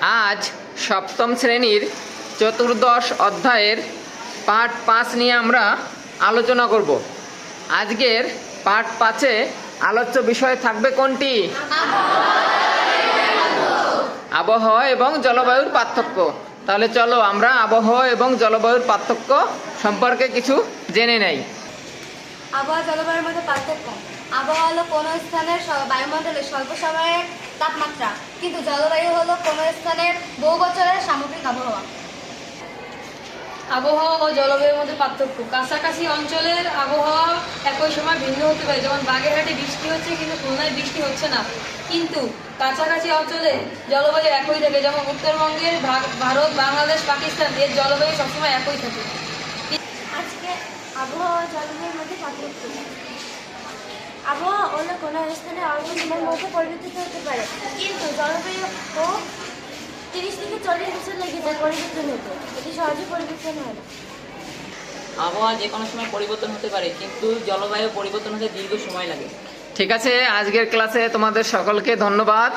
আজ সপ্তম শ্রেণির চতুর্দশ অধ্যায়ের পাঠ পাঁচ নিয়ে আমরা আলোচনা করব। আজকের পাঠ পাঁচে আলোচ্য বিষয় থাকবে কোনটি? আবহাওয়া এবং জলবায়ুর পার্থক্য। তাহলে চলো আমরা আবহাওয়া এবং জলবায়ুর পার্থক্য সম্পর্কে কিছু জেনে নেই। আবহাওয়া জলবায়ুর মধ্যে পার্থক্য? আবহাওয়া হলো কোনো স্থানের বায়ুমণ্ডলের স্বল্প সময়ের তাপমাত্রা কিন্তু জলবায়ু হলো কোনো স্থানের বহু বছরের সামগ্রিক আবহাওয়া। আবহাওয়া ও জলবায়ুর মধ্যে পার্থক্য। কাছাকাছি অঞ্চলের আবহাওয়া একই সময় ভিন্ন হতে পারে। যেমন বাগেরহাটে বৃষ্টি হচ্ছে কিন্তু খুলনায় বৃষ্টি হচ্ছে না। কিন্তু কাছাকাছি অঞ্চলে জলবায়ু একই থাকে। যেমন উত্তরবঙ্গের ভারত বাংলাদেশ পাকিস্তান এর জলবায়ু সবসময় একই থাকে। আজকে আবহাওয়া পার্থক্য আবহাওয়া অন্য কোনো স্থানে অল্প সময়ের মধ্যে পরিবর্তিত হতে পারে। কিন্তু জলবায়ু ও তিরিশ থেকে চল্লিশ বছর লেগে যায় পরিবর্তন হতে। এটি সহজে পরিবর্তন হয় না। আবহাওয়া যে কোনো সময় পরিবর্তন হতে পারে কিন্তু জলবায়ু পরিবর্তন হতে দীর্ঘ সময় লাগে। ঠিক আছে আজকের ক্লাসে তোমাদের সকলকে ধন্যবাদ।